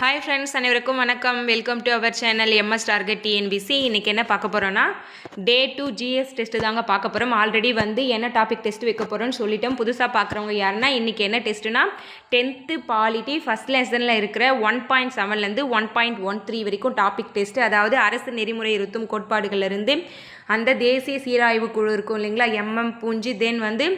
Hi friends அனைவருக்கும் வணக்கம். Welcome to our channel MS target TNPSC இன்றைக்கி என்ன பார்க்க போகிறோன்னா டே டூ ஜிஎஸ் டெஸ்ட்டு தாங்க பார்க்க போகிறோம் ஆல்ரெடி வந்து என்ன டாபிக் டெஸ்ட் வைக்க போகிறோன்னு சொல்லிட்டோம். புதுசாக பார்க்குறவங்க யாருன்னா இன்றைக்கி என்ன டெஸ்ட்டுனா டென்த்து பாலிட்டி ஃபஸ்ட் லெசனில் இருக்கிற ஒன் பாயிண்ட் செவன்லேருந்து ஒன் பாயிண்ட் ஒன் த்ரீ வரைக்கும் டாபிக் டெஸ்ட்டு அதாவது அரசு நெறிமுறை இருத்தும் கோட்பாடுகள்லேருந்து அந்த தேசிய சீராய்வு குழு இருக்கும் இல்லைங்களா? எம்எம் பூஞ்சி தென் வந்து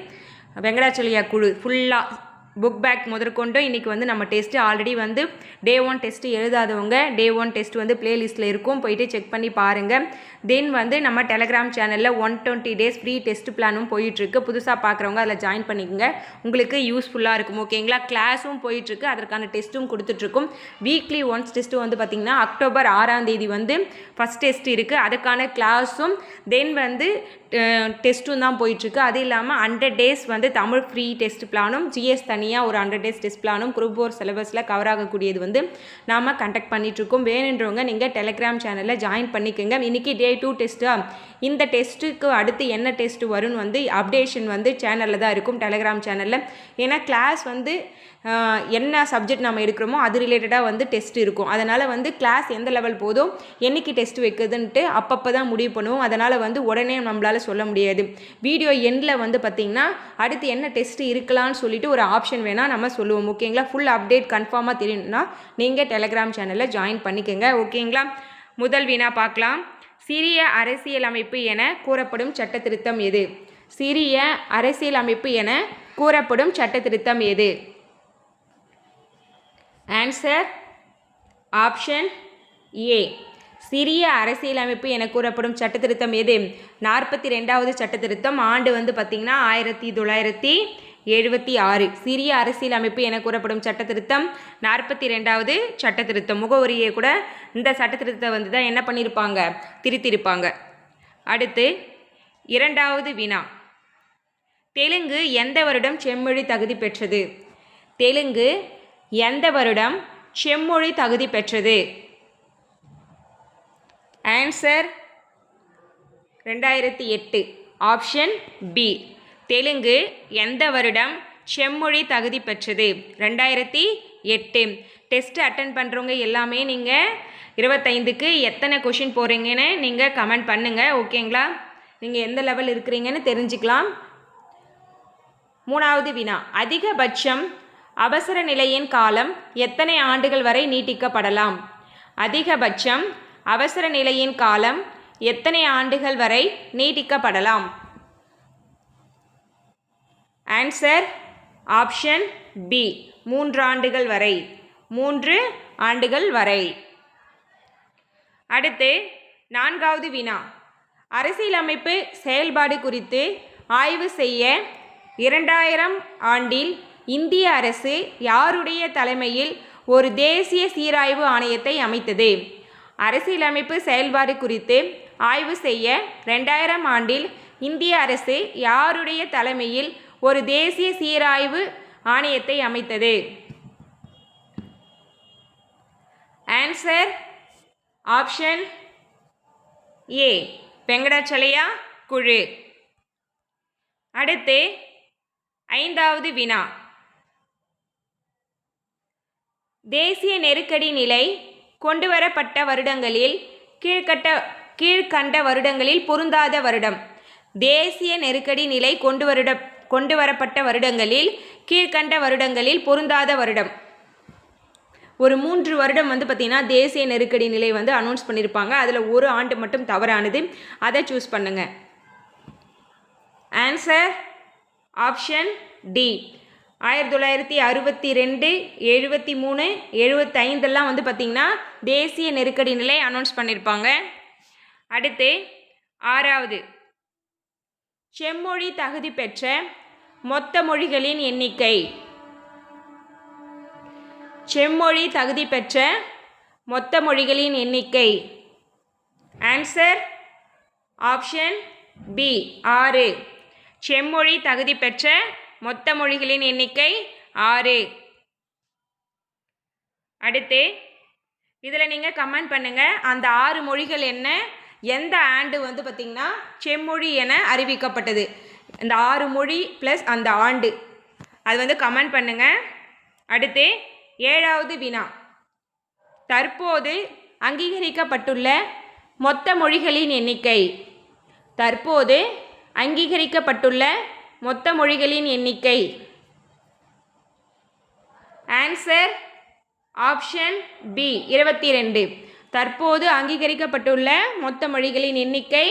வெங்கடாச்சலியா குழு. ஃபுல்லாக புக் பேக் முதற்கொண்டு இன்றைக்கி வந்து நம்ம டெஸ்ட்டு ஆல்ரெடி வந்து டே ஒன் டெஸ்ட்டு எழுதாதவங்க டே ஒன் டெஸ்ட் வந்து ப்ளேலிஸ்ட்டில் இருக்கும். போயிட்டு செக் பண்ணி பாருங்கள் தென் வந்து நம்ம டெலகிராம் சேனலில் one twenty days free test பிளானும் போயிட்டுருக்கு. புதுசாக பார்க்குறவங்க அதில் ஜாயின் பண்ணிக்கோங்க. உங்களுக்கு யூஸ்ஃபுல்லாக இருக்கும். ஓகேங்களா கிளாஸும் போயிட்டுருக்கு. அதற்கான டெஸ்ட்டும் கொடுத்துட்ருக்கும் வீக்லி ஒன்ஸ் டெஸ்ட்டு வந்து பார்த்திங்கன்னா அக்டோபர் ஆறாம் தேதி வந்து ஃபஸ்ட் டெஸ்ட் இருக்குது அதுக்கான கிளாஸும் தென் வந்து டெஸ்ட்டும் தான் போயிட்டுருக்கு. அது இல்லாமல் ஹண்ட்ரட் டேஸ் வந்து தமிழ் ஃப்ரீ டெஸ்ட் பிளானும் ஜிஎஸ் தனி தனியாக ஒரு ஹண்ட்ரட் டேஸ் டெஸ்ட் பிளானும் குரூப் ஃபோர் சிலபஸில் கவர் ஆகக்கூடியது வந்து நாம் கண்டக்ட் பண்ணிகிட்ருக்கோம் வேணுன்றவங்க நீங்கள் டெலிகிராம் சேனலில் ஜாயின் பண்ணிக்கோங்க. இன்றைக்கி டே டூ டெஸ்ட்டா இந்த டெஸ்ட்டுக்கு அடுத்து என்ன டெஸ்ட் வரும்னு வந்து அப்டேஷன் வந்து சேனலில் தான் இருக்கும் டெலிகிராம் சேனலில் ஏன்னா கிளாஸ் வந்து என்ன சப்ஜெக்ட் நம்ம எடுக்கிறோமோ அது ரிலேட்டடாக வந்து டெஸ்ட் இருக்கும். அதனால் வந்து கிளாஸ் எந்த லெவல் போதும் என்றைக்கு டெஸ்ட் வைக்குதுன்ட்டு அப்பப்போ தான் முடிவு பண்ணுவோம். அதனால் வந்து உடனே நம்மளால் சொல்ல முடியாது. வீடியோ எண்டில் வந்து பார்த்திங்கன்னா அடுத்து என்ன டெஸ்ட் இருக்கலாம்னு சொல்லிட்டு ஒரு ஆப்ஷன் வேணால் நம்ம சொல்லுவோம். ஓகேங்களா ஃபுல் அப்டேட் கன்ஃபார்மாக தெரியணும்னா நீங்கள் டெலிகிராம் சேனலில் ஜாயின் பண்ணிக்கோங்க. ஓகேங்களா முதல் வீணாக பார்க்கலாம். சிறிய அரசியலமைப்பு என கூறப்படும் சட்ட திருத்தம் எது? சிறிய அரசியலமைப்பு என கூறப்படும் சட்ட திருத்தம் எது? ஆன்சர் ஆப்ஷன் ஏ சிறிய அரசியலமைப்பு என கூறப்படும் சட்டத்திருத்தம் எது? நாற்பத்தி ரெண்டாவது சட்டத்திருத்தம் ஆண்டு வந்து பார்த்திங்கன்னா ஆயிரத்தி தொள்ளாயிரத்தி எழுபத்தி ஆறு. சிறிய அரசியலமைப்பு என கூறப்படும் சட்டத்திருத்தம் நாற்பத்தி ரெண்டாவது சட்டத்திருத்தம். முகவரியை கூட இந்த சட்டத்திருத்தத்தை வந்து தான் என்ன பண்ணியிருப்பாங்க திருத்திருப்பாங்க. அடுத்து இரண்டாவது வினா. தெலுங்கு எந்த வருடம் செம்மொழி தகுதி பெற்றது? தெலுங்கு எந்த வருடம்? செம்மொழி தகுதி பெற்றது. ஆன்சர் ரெண்டாயிரத்தி எட்டு. ஆப்ஷன் பி தெலுங்கு எந்த வருடம்? செம்மொழி தகுதி பெற்றது. ரெண்டாயிரத்தி எட்டு. டெஸ்ட் அட்டன் பண்ணுறவங்க எல்லாமே நீங்கள் இருபத்தைந்துக்கு எத்தனை கொஷின் போகிறீங்கன்னு நீங்கள் கமெண்ட் பண்ணுங்கள் ஓகேங்களா நீங்கள் எந்த லெவல் இருக்கிறீங்கன்னு தெரிஞ்சுக்கலாம். மூணாவது வினா. அதிகபட்சம் அவசர நிலையின் காலம் எத்தனை ஆண்டுகள் வரை நீட்டிக்கப்படலாம்? அதிகபட்சம் அவசர நிலையின் காலம் எத்தனை ஆண்டுகள் வரை நீட்டிக்கப்படலாம்? ஆன்சர் ஆப்ஷன் பி மூன்று ஆண்டுகள் வரை. மூன்று ஆண்டுகள் வரை. அடுத்து நான்காவது வினா. அரசியலமைப்பு செயல்பாடு குறித்து ஆய்வு செய்ய இரண்டாயிரம் ஆண்டில் இந்திய அரசு யாருடைய தலைமையில் ஒரு தேசிய சீராய்வு ஆணையத்தை அமைத்தது? அரசியலமைப்பு செயல்பாடு குறித்து ஆய்வு செய்ய ரெண்டாயிரம் ஆண்டில் இந்திய அரசு யாருடைய தலைமையில் ஒரு தேசிய சீராய்வு ஆணையத்தை அமைத்தது? ஆன்சர் ஆப்ஷன் ஏ வெங்கடாச்சலையா குழு. அடுத்து ஐந்தாவது வினா. தேசிய நெருக்கடி நிலை கொண்டுவரப்பட்ட வருடங்களில் கீழ்கட்ட கீழ்கண்ட வருடங்களில் பொருந்தாத வருடம். தேசிய நெருக்கடி நிலை கொண்டு வருட கொண்டு வரப்பட்ட வருடங்களில் கீழ்கண்ட வருடங்களில் பொருந்தாத வருடம். ஒரு மூன்று வருடம் வந்து பார்த்திங்கன்னா தேசிய நெருக்கடி நிலை வந்து அனௌன்ஸ் பண்ணியிருப்பாங்க அதில் ஒரு ஆண்டு மட்டும் தவறானது. அதை சூஸ் பண்ணுங்கள் ஆன்சர் ஆப்ஷன் டி ஆயிரத்தி தொள்ளாயிரத்தி அறுபத்தி ரெண்டு எழுபத்தி மூணு எழுபத்தைந்தெல்லாம் வந்து பார்த்திங்கன்னா தேசிய நெருக்கடி நிலை அனௌன்ஸ் பண்ணியிருப்பாங்க. அடுத்து ஆறாவது செம்மொழி தகுதி பெற்ற மொத்த மொழிகளின் எண்ணிக்கை. செம்மொழி தகுதி பெற்ற மொத்த மொழிகளின் எண்ணிக்கை. ஆன்சர் ஆப்ஷன் பி ஆறு. செம்மொழி தகுதி பெற்ற மொத்த மொழிகளின் எண்ணிக்கை ஆறு. அடுத்து இதில் நீங்கள் கமெண்ட் பண்ணுங்கள் அந்த ஆறு மொழிகள் என்ன எந்த ஆண்டு வந்து பார்த்திங்கன்னா செம்மொழி என அறிவிக்கப்பட்டது. இந்த ஆறு மொழி ப்ளஸ் அந்த ஆண்டு. அது வந்து கமெண்ட் பண்ணுங்கள் அடுத்து ஏழாவது வினா. தற்போது அங்கீகரிக்கப்பட்டுள்ள மொத்த மொழிகளின் எண்ணிக்கை. தற்போது அங்கீகரிக்கப்பட்டுள்ள மொத்த மொழிகளின் எண்ணிக்கை. ஆன்சர் ஆப்ஷன் பி இருபத்தி ரெண்டு தற்போது அங்கீகரிக்கப்பட்டுள்ள மொத்த மொழிகளின் எண்ணிக்கை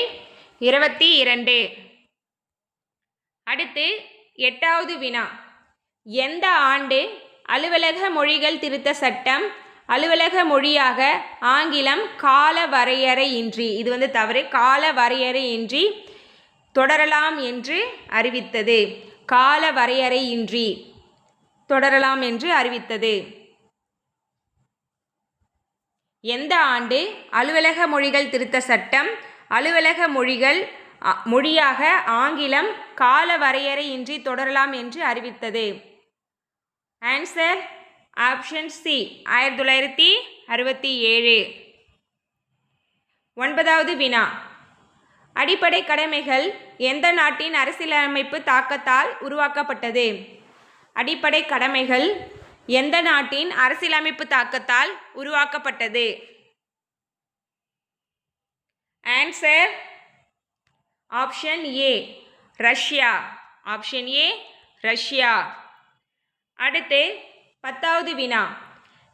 இருபத்தி இரண்டு அடுத்து எட்டாவது வினா. எந்த ஆண்டு அலுவலக மொழிகள் திருத்த சட்டம் அலுவலக மொழியாக ஆங்கிலம் கால வரையறையின்றி இது வந்து தவறு கால வரையறையின்றி தொடரலாம் என்று அறிவித்தது. கால வரையறையின்றி தொடரலாம் என்று அறிவித்தது. எந்த ஆண்டு அலுவலக மொழிகள் திருத்த சட்டம்? அலுவலக மொழிகள் மொழியாக ஆங்கிலம் கால வரையறையின்றி தொடரலாம் என்று அறிவித்தது. ஆன்சர் ஆப்ஷன் சி ஆயிரத்தி தொள்ளாயிரத்தி அறுபத்தி ஏழு. ஒன்பதாவது வினா. அடிப்படை கடமைகள் எந்த நாட்டின் அரசியலமைப்பு தாக்கத்தால் உருவாக்கப்பட்டது? அடிப்படை கடமைகள் எந்த நாட்டின் அரசியலமைப்பு தாக்கத்தால் உருவாக்கப்பட்டது? Answer option A Russia option A Russia அடுத்து பத்தாவது வினா.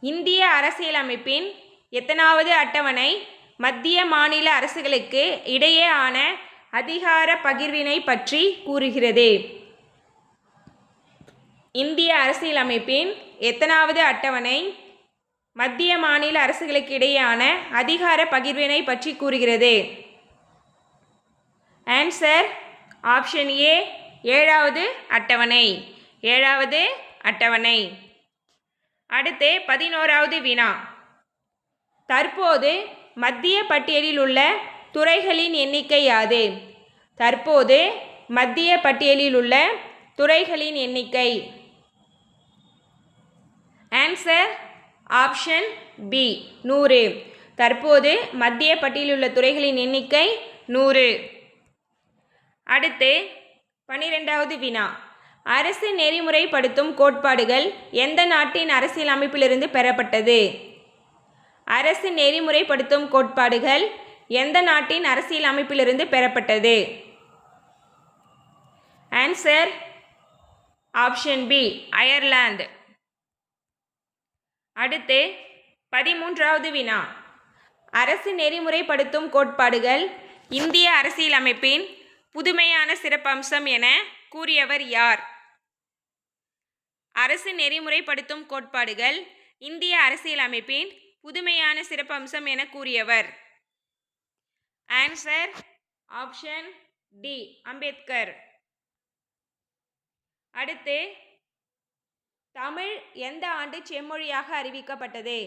இந்திய அரசியலமைப்பின் எத்தனாவது அட்டவணை மத்திய மாநில அரசுகளுக்கு இடையேயான அதிகார பகிர்வினை பற்றி கூறுகிறது. இந்திய அரசியலமைப்பின் எத்தனாவது அட்டவணை? மத்திய மாநில அரசுகளுக்கு இடையேயான அதிகார பகிர்வினை பற்றி கூறுகிறது. ஆன்சர் ஆப்ஷன் ஏ ஏழாவது அட்டவணை. ஏழாவது அட்டவணை. அடுத்து பதினோராவது வினா. தற்போது மத்திய பட்டியலில் உள்ள துறைகளின் எண்ணிக்கை யாது? தற்போது மத்திய பட்டியலில் உள்ள துறைகளின் எண்ணிக்கை. ஆன்சர் ஆப்ஷன் பி நூறு. தற்போது மத்திய பட்டியலில் உள்ள துறைகளின் எண்ணிக்கை நூறு. அடுத்து பன்னிரெண்டாவது வினா. அரசு நெறிமுறைப்படுத்தும் கோட்பாடுகள் எந்த நாட்டின் அரசியல் அமைப்பிலிருந்து பெறப்பட்டது? அரசு நெறிமுறைப்படுத்தும் கோட்பாடுகள் எந்த நாட்டின் அரசியல் அமைப்பிலிருந்து பெறப்பட்டது? ஆன்சர் ஆப்ஷன் பி அயர்லாந்து அடுத்து பதிமூன்றாவது வினா. அரசு நெறிமுறைப்படுத்தும் கோட்பாடுகள் இந்திய அரசியலமைப்பின் புதுமையான சிறப்பம்சம் என கூறியவர் யார்? அரசு நெறிமுறைப்படுத்தும் கோட்பாடுகள் இந்திய அரசியலமைப்பின் புதுமையான சிறப்பம்சம் என கூறியவர். Answer option D Ambedkar. அடுத்து தமிழ் எந்த ஆண்டு செம்மொழியாக அறிவிக்கப்பட்டது?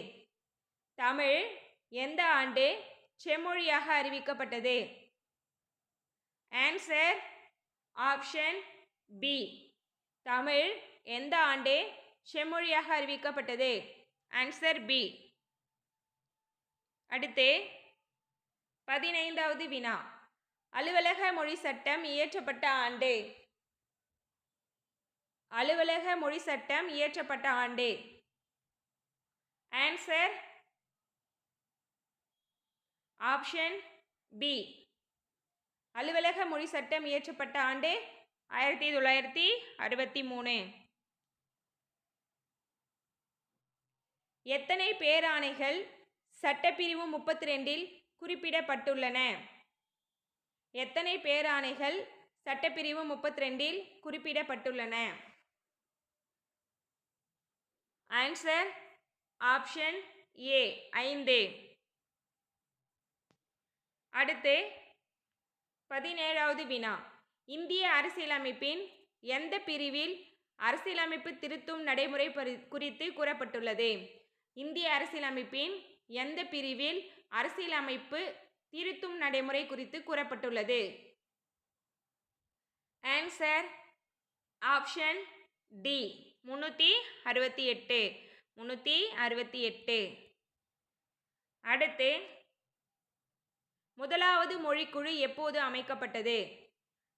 தமிழ் எந்த ஆண்டு செம்மொழியாக அறிவிக்கப்பட்டது? ஆன்சர் ஆப்ஷன் பி தமிழ் எந்த ஆண்டு செம்மொழியாக அறிவிக்கப்பட்டது? ஆன்சர் பி அடுத்து பதினைந்தாவது வினா. அலுவலக மொழி சட்டம் இயற்றப்பட்ட ஆண்டு. அலுவலக மொழி சட்டம் இயற்றப்பட்ட ஆண்டு. ஆன்சர் ஆப்ஷன் பி அலுவலக மொழி சட்டம் இயற்றப்பட்ட ஆண்டு ஆயிரத்தி தொள்ளாயிரத்தி அறுபத்தி மூணு எத்தனை பேராணைகள் சட்டப்பிரிவு முப்பத்தி ரெண்டில் குறிப்பிடப்பட்டுள்ளன. எத்தனை பேராணைகள் சட்டப்பிரிவு முப்பத்தி ரெண்டில் குறிப்பிடப்பட்டுள்ளன? ஆன்சர் ஆப்ஷன் ஏ ஐந்து. அடுத்து பதினேழாவது வினா. இந்திய அரசியலமைப்பின் எந்த பிரிவில் அரசியலமைப்பு திருத்தும் நடைமுறை குறித்து கூறப்பட்டுள்ளது? இந்திய அரசியலமைப்பின் எந்த பிரிவில் அரசியலமைப்பு திருத்தும் நடைமுறை குறித்து கூறப்பட்டுள்ளது? ஆன்சர் ஆப்ஷன் டி முந்நூற்றி அறுபத்தி எட்டு. முந்நூற்றி அறுபத்தி எட்டு. அடுத்து முதலாவது மொழிக்குழு எப்போது அமைக்கப்பட்டது?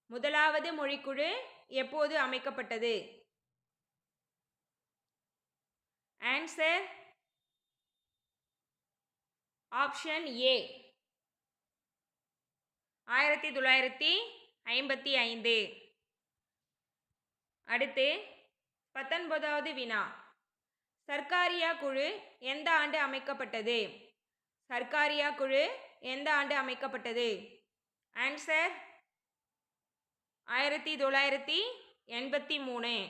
முதலாவது மொழிக்குழு எப்போது அமைக்கப்பட்டது? ஆன்சர் ஆப்ஷன் ஏ ஆயிரத்தி தொள்ளாயிரத்தி ஐம்பத்தி ஐந்து. அடுத்து பத்தொன்பதாவது வினா. சர்க்காரியா குழு எந்த ஆண்டு அமைக்கப்பட்டது? சர்க்காரியா குழு எந்த ஆண்டு அமைக்கப்பட்டது? ஆன்சர் ஆயிரத்தி தொள்ளாயிரத்தி எண்பத்தி மூணு.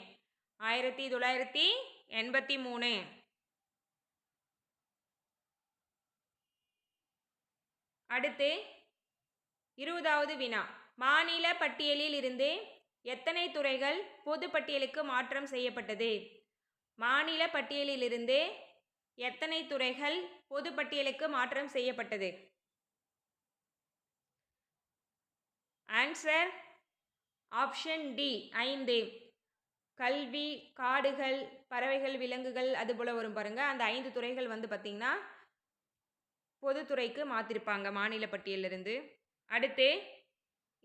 ஆயிரத்தி தொள்ளாயிரத்தி எண்பத்தி மூணு. அடுத்து இருபதாவது வினா. மாநில பட்டியலில் இருந்து எத்தனை துறைகள் பொது பட்டியலுக்கு மாற்றம் செய்யப்பட்டது? மாநில பட்டியலிலிருந்து எத்தனை துறைகள் பொது பட்டியலுக்கு மாற்றம் செய்யப்பட்டது? ஆன்சர் ஆப்ஷன் டி ஐந்து. கல்வி காடுகள் பறவைகள் விலங்குகள் அதுபோல் வரும் பாருங்கள் அந்த ஐந்து துறைகள் வந்து பார்த்திங்கன்னா பொதுத்துறைக்கு மாற்றிருப்பாங்க மாநில பட்டியலிருந்து அடுத்து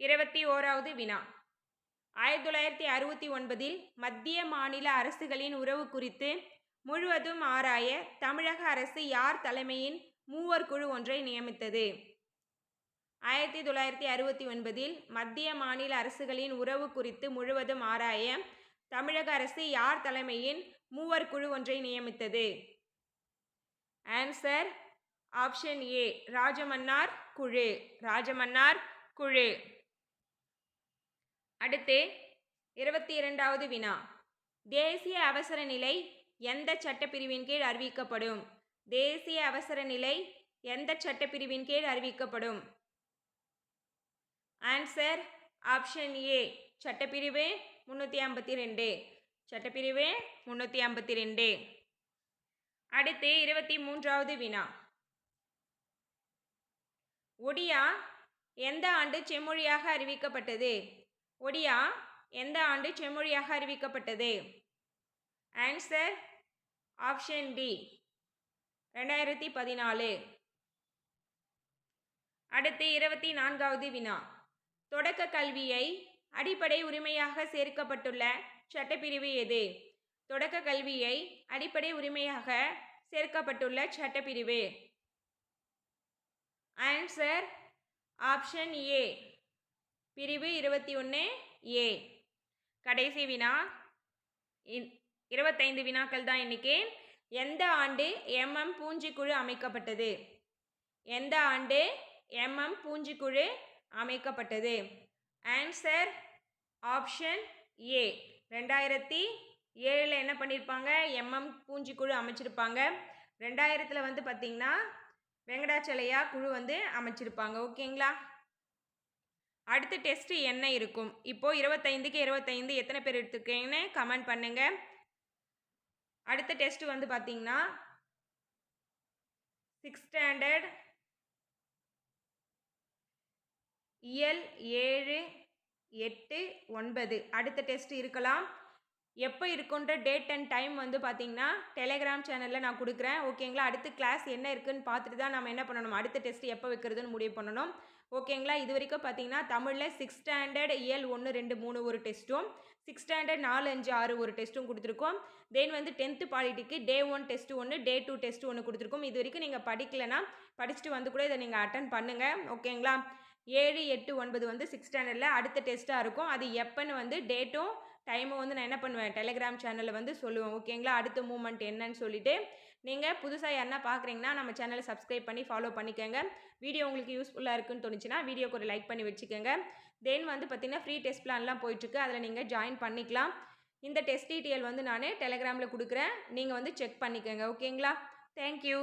இருபத்தி ஓராவது வினா. ஆயிரத்தி தொள்ளாயிரத்தி அறுபத்தி ஒன்பதில் மத்திய மாநில அரசுகளின் உறவு குறித்து முழுவதும் ஆராய தமிழக அரசு யார் தலைமையின் மூவர் குழு ஒன்றை நியமித்தது? ஆயிரத்தி தொள்ளாயிரத்தி அறுபத்தி ஒன்பதில் மத்திய மாநில அரசுகளின் உறவு குறித்து முழுவதும் ஆராய தமிழக அரசு யார் தலைமையின் மூவர் குழு ஒன்றை நியமித்தது? ஆன்சர் ஆப்ஷன் ஏ ராஜமன்னார் குழு. ராஜமன்னார் குழு. அடுத்து இருபத்தி இரண்டாவது வினா. தேசிய அவசர நிலை எந்த சட்டப்பிரிவின் கீழ் அறிவிக்கப்படும்? தேசிய அவசர நிலை எந்த சட்டப்பிரிவின் கீழ் அறிவிக்கப்படும்? ஆன்சர் ஆப்ஷன் ஏ சட்டப்பிரிவு முந்நூற்றி ஐம்பத்தி ரெண்டு சட்டப்பிரிவு முந்நூற்றி ஐம்பத்தி ரெண்டு அடுத்து இருபத்தி மூன்றாவது வினா. ஒடியா எந்த ஆண்டு செம்மொழியாக அறிவிக்கப்பட்டது? ஒடியா எந்த ஆண்டு செம்மொழியாக அறிவிக்கப்பட்டது? ஆன்சர் ஆப்ஷன் டி ரெண்டாயிரத்தி பதினாலு. அடுத்து இருபத்தி நான்காவது வினா. தொடக்க கல்வியை அடிப்படை உரிமையாக சேர்க்கப்பட்டுள்ள சட்டப்பிரிவு எது? தொடக்க கல்வியை அடிப்படை உரிமையாக சேர்க்கப்பட்டுள்ள சட்டப்பிரிவு. ஆன்சர் ஆப்ஷன் ஏ பிரிவு இருபத்தி ஒன்று ஏ கடைசி வினா. இன்- இருபத்தைந்து வினாக்கள் தான் இன்னைக்கு. எந்த ஆண்டு எம்எம் பூஞ்சிக்குழு அமைக்கப்பட்டது? எந்த ஆண்டு எம்எம் பூஞ்சிக்குழு அமைக்கப்பட்டது? ஆன்சர் ஆப்ஷன் ஏ ரெண்டாயிரத்தி ஏழில் என்ன பண்ணியிருப்பாங்க எம்எம் பூஞ்சிக்குழு அமைச்சிருப்பாங்க. ரெண்டாயிரத்தில் வந்து பார்த்திங்கன்னா வெங்கடாச்சலையா குழு வந்து அமைச்சிருப்பாங்க. ஓகேங்களா? அடுத்த டெஸ்ட்டு என்ன இருக்கும்? இப்போது இருபத்தைந்துக்கு இருபத்தைந்து எத்தனை பேர் எடுத்துருக்கீங்கன்னு கமெண்ட் பண்ணுங்கள் அடுத்த டெஸ்ட் வந்து பார்த்தீங்கன்னா சிக்ஸ் ஸ்டாண்டர்ட் இயல் ஏழு எட்டு ஒன்பது. அடுத்த டெஸ்ட் இருக்கலாம். எப்போ இருக்குன்ற டேட் அண்ட் டைம் வந்து பார்த்தீங்கன்னா டெலிகிராம் சேனலில் நான் கொடுக்குறேன். ஓகேங்களா அடுத்த கிளாஸ் என்ன இருக்குன்னு பார்த்துட்டு தான் நம்ம என்ன பண்ணணும்? அடுத்த டெஸ்ட் எப்போ வைக்கிறதுன்னு முடிவு பண்ணணும். ஓகேங்களா இது வரைக்கும் பார்த்தீங்கன்னா தமிழில் சிக்ஸ் ஸ்டாண்டர்ட் இயல் ஒன்று ரெண்டு மூணு ஒரு டெஸ்ட்டும் சிக்ஸ் ஸ்டாண்டர்ட் நாலு அஞ்சு ஆறு ஒரு டெஸ்ட்டும் கொடுத்துருக்கோம். தென் வந்து டென்த்து பாலிட்டிக்கு டே ஒன் டெஸ்ட் ஒன்று டே டூ டெஸ்ட் ஒன்று கொடுத்துருக்கோம். இது வரைக்கும் நீங்கள் படிக்கலைன்னா படிச்சுட்டு வந்து கூட இதை நீங்கள் அட்டன் பண்ணுங்கள் ஓகேங்களா ஏழு எட்டு ஒன்பது வந்து சிக்ஸ் ஸ்டாண்டர்டில் அடுத்த டெஸ்ட்டாக இருக்கும். அது எப்போன்னு வந்து டேட்டும் டைமை வந்து நான் என்ன பண்ணுவேன்? டெலிகிராம் சேனலில் வந்து சொல்லுவேன். ஓகேங்களா அடுத்த மூமெண்ட் என்னன்னு சொல்லிட்டு நீங்கள் புதுசாக யாருன்னா பார்க்குறீங்கன்னா நம்ம சேனலை சப்ஸ்கிரைப் பண்ணி ஃபாலோ பண்ணிக்கோங்க. வீடியோ உங்களுக்கு யூஸ்ஃபுல்லாக இருக்குன்னு தோணுச்சுன்னா வீடியோக்கு ஒரு லைக் பண்ணி வச்சுக்கோங்க. தென் வந்து பார்த்திங்கன்னா ஃப்ரீ டெஸ்ட் பிளான்லாம் போயிட்டுருக்கு. அதில் நீங்கள் ஜாயின் பண்ணிக்கலாம். இந்த டெஸ்ட் டீட்டெயில் வந்து நான் டெலிகிராமில் கொடுக்குறேன். நீங்கள் வந்து செக் பண்ணிக்கோங்க. ஓகேங்களா தேங்க்யூ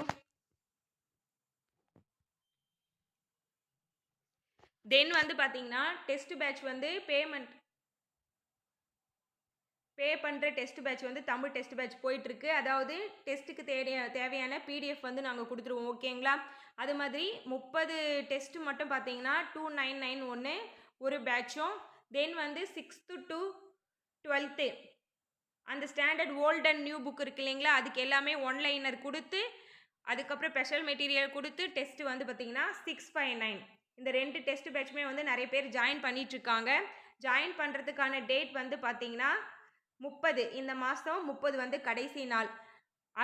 தென் வந்து பார்த்தீங்கன்னா டெஸ்ட் பேட்ச் வந்து பேமெண்ட் பே பண்ணுற டெஸ்ட் பேட்ச் வந்து தமிழ் டெஸ்ட் பேட்ச் போயிட்டுருக்கு. அதாவது டெஸ்ட்டுக்கு தேவைய தேவையான பிடிஎஃப் வந்து நாங்கள் கொடுத்துருவோம். ஓகேங்களா? அது மாதிரி முப்பது டெஸ்ட்டு மட்டும் பார்த்தீங்கன்னா டூ நைன் நைன் ஒன்று ஒரு பேட்சும். தென் வந்து சிக்ஸ்த்து டு டுவெல்த்து அந்த standard old and new book இருக்கு இல்லைங்களா? அதுக்கு எல்லாமே ஒன்லைனர் கொடுத்து அதுக்கப்புறம் ஸ்பெஷல் மெட்டீரியல் கொடுத்து டெஸ்ட்டு வந்து பார்த்தீங்கன்னா சிக்ஸ் ஃபைவ் நைன் இந்த ரெண்டு டெஸ்ட் பேட்சுமே வந்து நிறைய பேர் ஜாயின் பண்ணிகிட்ருக்காங்க ஜாயின் பண்ணுறதுக்கான டேட் வந்து பார்த்தீங்கன்னா முப்பது. இந்த மாதம் முப்பது வந்து கடைசி நாள்.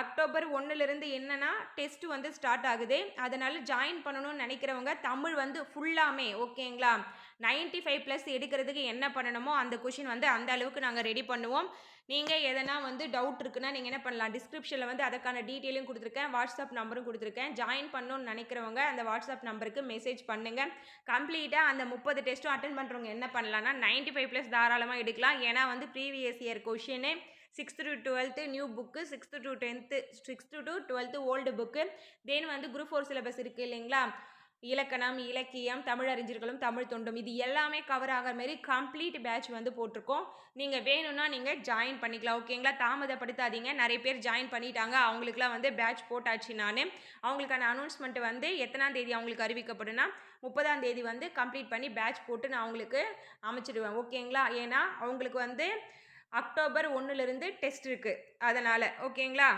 அக்டோபர் ஒன்றுலேருந்து என்னென்னா டெஸ்ட் வந்து ஸ்டார்ட் ஆகுது. அதனால் ஜாயின் பண்ணணும்னு நினைக்கிறவங்க தமிழ் வந்து ஃபுல்லாமே ஓகேங்களா? 95 ஃபைவ் ப்ளஸ் எடுக்கிறதுக்கு என்ன பண்ணணுமோ அந்த கொஷின் வந்து அந்த அளவுக்கு நாங்கள் ரெடி பண்ணுவோம். நீங்கள் எதனா வந்து டவுட் இருக்குன்னா நீங்கள் என்ன பண்ணலாம்? டிஸ்கிரிப்ஷனில் வந்து அதுக்கான டீட்டெயிலும் கொடுத்துருக்கேன் வாட்ஸ்அப் நம்பரும் கொடுத்துருக்கேன். ஜாயின் பண்ணணும்னு நினைக்கிறவங்க அந்த வாட்ஸ்அப் நம்பருக்கு மெசேஜ் பண்ணுங்கள் கம்ப்ளீட்டாக அந்த முப்பது டெஸ்ட்டும் அட்டன் பண்ணுறவங்க என்ன பண்ணலாம்னா 95 ஃபைவ் ப்ளஸ் தாராளமாக எடுக்கலாம். ஏன்னா வந்து previous year question sixth to twelfth new book sixth to tenth sixth to twelfth old book then வந்து குரூப் ஃபோர் சிலபஸ் இருக்குது இல்லைங்களா? இலக்கணம் இலக்கியம் தமிழ் அறிஞர்களும் தமிழ் தொண்டும் இது எல்லாமே கவர் ஆகிற மாதிரி கம்ப்ளீட் பேட்ச் வந்து போட்டிருக்கோம். நீங்கள் வேணும்னா நீங்கள் ஜாயின் பண்ணிக்கலாம் ஓகேங்களா தாமதப்படுத்தாதீங்க. நிறைய பேர் ஜாயின் பண்ணிட்டாங்க. அவங்களுக்குலாம் வந்து பேட்ச் போட்டாச்சு நான். அவங்களுக்கான அனௌன்ஸ்மெண்ட் வந்து எத்தனாம் தேதி அவங்களுக்கு அறிவிக்கப்படும்னா முப்பதாம் தேதி வந்து கம்ப்ளீட் பண்ணி பேட்ச் போட்டு நான் அவங்களுக்கு அமைச்சிடுவேன் ஓகேங்களா ஏன்னா அவங்களுக்கு வந்து அக்டோபர் ஒன்றுலேருந்து டெஸ்ட் இருக்குது அதனால் ஓகேங்களா?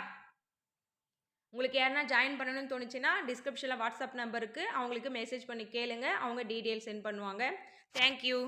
உங்களுக்கு யாருனா ஜாயின் பண்ணணும்னு தோணுச்சுன்னா டிஸ்கிரிப்ஷனில் வாட்ஸ்அப் நம்பருக்கு அவங்களுக்கு மெசேஜ் பண்ணி கேளுங்க. அவங்க டீட்டெயில் சென்ட் பண்ணுவாங்க. தேங்க்யூ